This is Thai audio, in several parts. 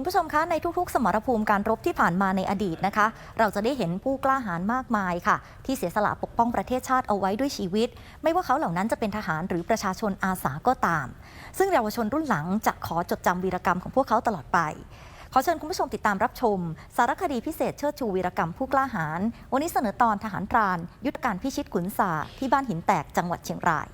คุณผู้ชมคะในทุกๆ สมรภูมิการรบที่ผ่านมาในอดีตนะคะ เราจะได้เห็นผู้กล้าหาญมากมายค่ะ ที่เสียสละปกป้องประเทศชาติเอาไว้ด้วยชีวิต ไม่ว่าเขาเหล่านั้นจะเป็นทหารหรือประชาชนอาสาก็ตาม ซึ่งเยาวชนรุ่นหลังจะขอจดจำวีรกรรมของพวกเขาตลอดไป ขอเชิญคุณผู้ชมติดตามรับชม สารคดีพิเศษเชิดชูวีรกรรมผู้กล้าหาญวันนี้เสนอตอนทหารพราน ยุทธการพิชิตขุนสาที่บ้านหินแตกจังหวัดเชียงราย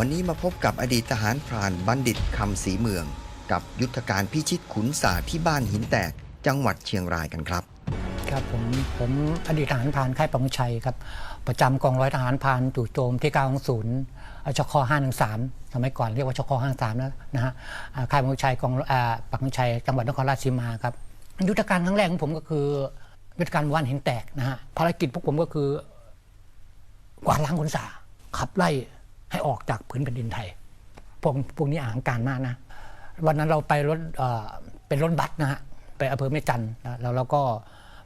วันนี้มาพบกับอดีตทหารพรานบัณฑิตคำศรีเมือง กับยุทธการพิชิตขุนสาที่บ้านหินแตกจังหวัดเชียงรายกันครับ ครับผมผมอดีตทหารพรานค่ายปังชัยครับ ประจำกองร้อยทหารพรานจู่โจมที่920ชค513สามสมัยก่อนเรียกว่าชค53แล้วนะฮะค่ายปังชัยกองอ่าปังชัยจังหวัดนครราชสีมาครับยุทธการครั้งแรกของผมก็คือยุทธการว่านหินแตกนะฮะภารกิจพวกผมก็คือกวาดล้างขุนสาขับไล่ ให้ออกจากพื้นแผ่นดินไทยพวกพวกนี้อาหารการมากนะ วันนั้นเราไปรถเป็นรถบัสนะฮะไปอำเภอแม่จันทร์นะแล้วเราก็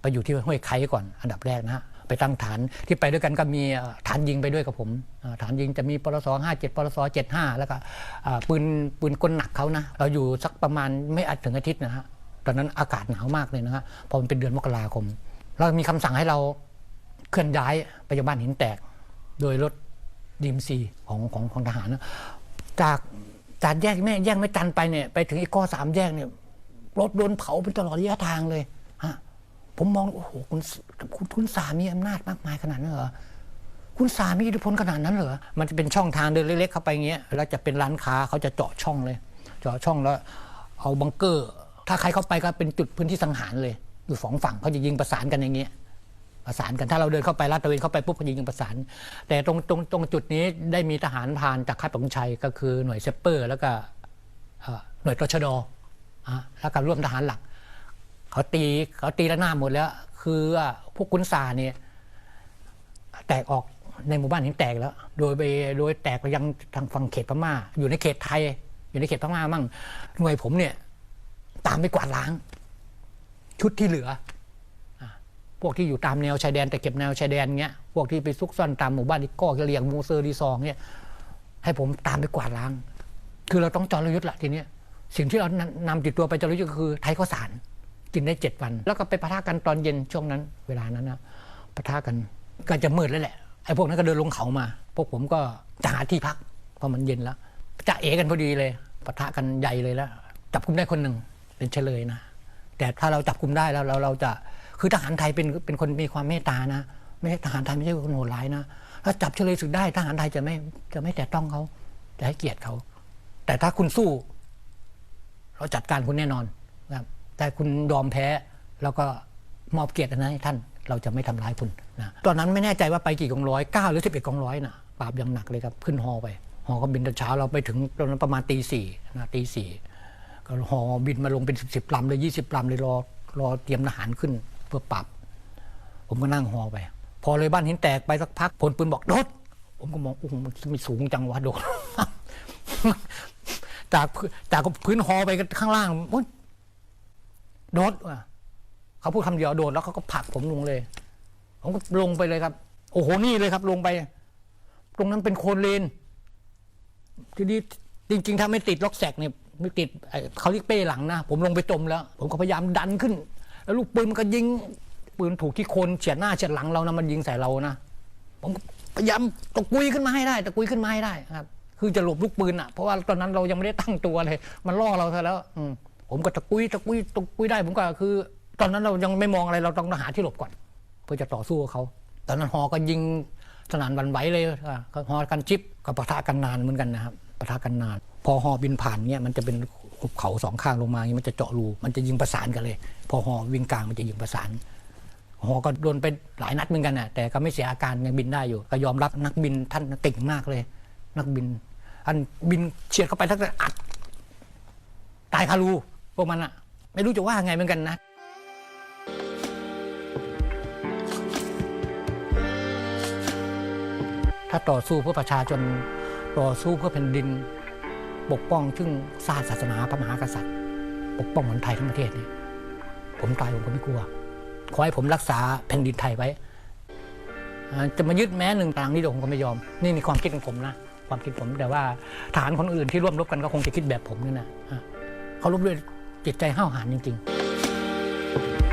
ไปอยู่ที่ห้วยไคก่อนอันดับแรกนะฮะไปตั้งฐานที่ไปด้วยกันก็มีฐานยิงไปด้วยกับผม ฐานยิงจะมีปรส57ปรส75แล้วก็ปืนปืนกลหนักเขานะ เราอยู่สักประมาณไม่อาจถึงอาทิตย์นะฮะตอนนั้นอากาศหนาวมากเลยนะฮะพอมันเป็นเดือนมกราคม เรามีคำสั่งให้เราเคลื่อนย้ายไปยังบ้านหินแตก โดยรถ ดีมซีของของของทหารนะจากจากแยกแม่แยกแม่จันไปเนี่ยไปถึงอีกก้อสามแยกเนี่ยรถโดนเผาเป็นตลอดระยะทางเลยฮะผมมองโอ้โหคุณคุณคุณสามีอำนาจมากมายขนาดนั้นเหรอคุณสามีอิทธิพลขนาดนั้นเหรอมันจะเป็นช่องทางเดินเล็กๆเข้าไปเงี้ยแล้วจะเป็นร้านค้าเขาจะเจาะช่องเลย เจาะช่องแล้วเอาบังเกอร์ ถ้าใครเข้าไปก็เป็นจุดพื้นที่สังหารเลยอยู่สองฝั่งเขาจะยิงประสานกันอย่างเงี้ย ประสานกันถ้าเราเดินเข้าไปลาดตระเวนเข้าไปปุ๊บก็ยิงประสาน แต่ตรงตรงตรงจุดนี้ได้มีทหารพรานจากค่ายปงชัยก็คือหน่วยเซปเปอร์ แล้วก็หน่วยตชดอะแล้วก็ร่วมทหารหลัก เขาตีเขาตีระนาบหมดแล้ว คือพวกกุนซาเนี่ยแตกออกในหมู่บ้านนี้แตกแล้ว โดยไปโดยแตกไปยังทางฝั่งเขตพม่า อยู่ในเขตไทย อยู่ในเขตพม่ามั่งหน่วยผมเนี่ย ตามไปกวาดล้าง ชุดที่เหลือ พวกที่อยู่ตามแนวชายแดนแต่เก็บแนวชายแดนเงี้ยพวกที่ไปซุกซ่อนตามหมู่บ้านอีกก้อกระเหลียงมูเซอร์รีซองเนี่ยให้ผมตามไปกวาดล้าง คือเราต้องจรยุทธ์ละทีเนี้ยสิ่งที่เรานำติดตัวไปจรยุทธ์ก็คือไทยข้าวสารกินได้เจ็ดวัน แล้วก็ไปปะทะกันตอนเย็นช่วงนั้น เวลานั้นนะปะทะกันก็จะมืดแล้วแหละไอ้พวกนั้นก็เดินลงเขามา พวกผมก็จะหาที่พักเพราะมันเย็นแล้วจะเอกันพอดีเลยปะทะกันใหญ่เลยแล้ว จับกุมได้คนหนึ่งเป็นเฉลยนะแต่ถ้าเราจับกุมได้แล้วเราเราจะ คือทหารไทยเป็นเป็นคนมีความเมตตานะ ไม่ใช่ทหารไทยไม่ใช่คนโหดร้ายนะ ถ้าจับเฉลยศึกได้ทหารไทยจะไม่จะไม่แตะต้องเขาจะให้เกียรติเขา แต่ถ้าคุณสู้ เราจัดการคุณแน่นอนนะครับแต่คุณยอมแพ้แล้วก็มอบเกียรตินะให้ท่านเราจะไม่ทำร้ายคุณนะตอนนั้นไม่แน่ใจว่าไปกี่กองร้อยเก้าหรือสิบเอ็ดกองร้อยนะปราบอย่างหนักเลยครับขึ้นฮอไปฮอก็บินตอนเช้าเราไปถึงตอนนั้นประมาณตีสี่นะตีสี่ก็หอบินมาลงเป็นสิบสิบลำเลยยี่สิบลำเลยรอรอเตรียมทหารขึ้น พื่อปรับ ผมก็นั่งหอไป พอเลยบ้านหินแตกไปสักพักพลปืนบอกโดด ผมก็มองโอ้โหมันสูงจังวะโดดจากพื้นจากพื้นหอไปข้างล่างโอ๊ยโดดเขาพูดคำเดียวโดดแล้วเขาก็ผลักผมลงเลย ผมก็ลงไปเลยครับ โอ้โหนี่เลยครับ ลงไป ตรงนั้นเป็นโคลนเลนทีนี้จริง ๆ ถ้าไม่ติดล็อกแสกเนี่ยไม่ติดเขาเรียกเป้หลังนะผมลงไปจมแล้ว ผมก็พยายามดันขึ้น แล้วลูกปืนมันก็ยิงปืนถูกที่คนเฉียดหน้าเฉียดหลังเรานะมันยิงใส่เรานะผมพยายามตะกุยขึ้นมาให้ได้ตะกุยขึ้นมาให้ได้ครับ คือจะหลบลูกปืนอะเพราะว่าตอนนั้นเรายังไม่ได้ตั้งตัวเลย มันล่อเราซะแล้ว อืผมก็ตะกุยตะกุยตะกุยได้ ผมก็คือ ตอนนั้นเรายังไม่มองอะไรเราต้องหาที่หลบก่อน เพื่อจะต่อสู้กับเขาตอนนั้นฮอก็ยิงสนานวันไหวเลยอะก็ฮอกันจิบก็ปะทะกันนานเหมือนกันนะครับปะทะกันนาน พอฮอบินผ่านเนี่ยมันจะเป็น เขาสองข้างลงมาอย่างนี้มันจะเจาะรู มันจะยิงประสานกันเลย พอฮอวิ่งกลางมันจะยิงประสานฮอก็โดนไปหลายนัดเหมือนกันน่ะแต่ก็ไม่เสียอาการยังบินได้อยู่ ก็ยอมรับนักบินท่านเก่งมากเลย นักบินอันบินเฉียดเข้าไปทั้งแต่อัด ตายคารูพวกมันอะไม่รู้จะว่าไงเหมือนกันนะถ้าต่อสู้เพื่อประชาชนต่อสู้เพื่อแผ่นดิน ปกป้องซึ่งศาสตร์ศาสนาพระมหากษัตริย์ ปกป้องคนไทยทั้งประเทศนี่ผมตายผมก็ไม่กลัว ขอให้ผมรักษาแผ่นดินไทยไว้ จะมายึดแม้หนึ่งต่างนี่เดี๋ยวผมก็ไม่ยอม นี่ในความคิดของผมนะ ความคิดผมแต่ว่าฐานคนอื่นที่ร่วมรบกันก็คงจะคิดแบบผมนี่นะอะเขารบด้วยจิตใจห้าวหาญจริง ๆ